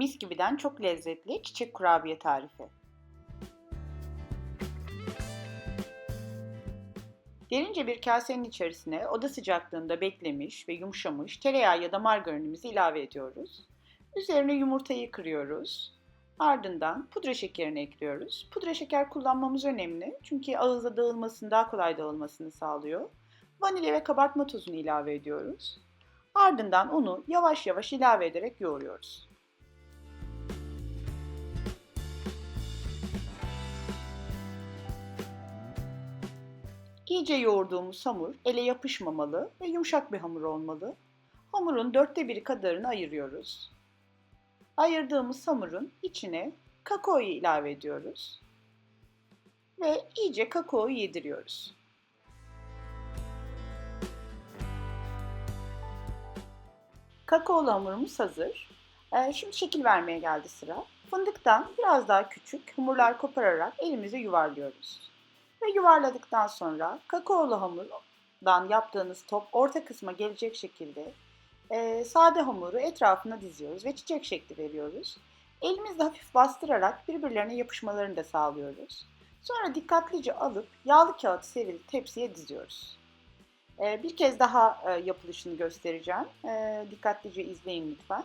Mis gibiden çok lezzetli çiçek kurabiye tarifi. Derince bir kasenin içerisine oda sıcaklığında beklemiş ve yumuşamış tereyağı ya da margarinimizi ilave ediyoruz. Üzerine yumurtayı kırıyoruz. Ardından pudra şekerini ekliyoruz. Pudra şeker kullanmamız önemli çünkü ağızda dağılmasını daha kolay dağılmasını sağlıyor. Vanilya ve kabartma tozunu ilave ediyoruz. Ardından unu yavaş yavaş ilave ederek yoğuruyoruz. İyice yoğurduğumuz hamur ele yapışmamalı ve yumuşak bir hamur olmalı. Hamurun dörtte biri kadarını ayırıyoruz. Ayırdığımız hamurun içine kakaoyu ilave ediyoruz. Ve iyice kakaoyu yediriyoruz. Kakaolu hamurumuz hazır. Ee, şimdi şekil vermeye geldi sıra. Fındıktan biraz daha küçük hamurlar kopararak elimize yuvarlıyoruz. Ve yuvarladıktan sonra kakaolu hamurdan yaptığınız top orta kısma gelecek şekilde e, sade hamuru etrafına diziyoruz ve çiçek şekli veriyoruz. Elimizle hafif bastırarak birbirlerine yapışmalarını da sağlıyoruz. Sonra dikkatlice alıp yağlı kağıt serili tepsiye diziyoruz. E, bir kez daha e, yapılışını göstereceğim. E, dikkatlice izleyin lütfen.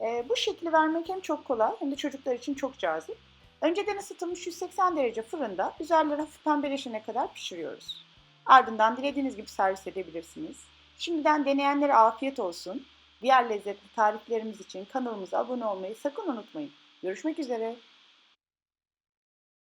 E, bu şekli vermek hem çok kolay hem de çocuklar için çok cazip. Önceden ısıtılmış 180 derece fırında üzerleri hafif pembeleşene kadar pişiriyoruz. Ardından dilediğiniz gibi servis edebilirsiniz. Şimdiden deneyenlere afiyet olsun. Diğer lezzetli tariflerimiz için kanalımıza abone olmayı sakın unutmayın. Görüşmek üzere.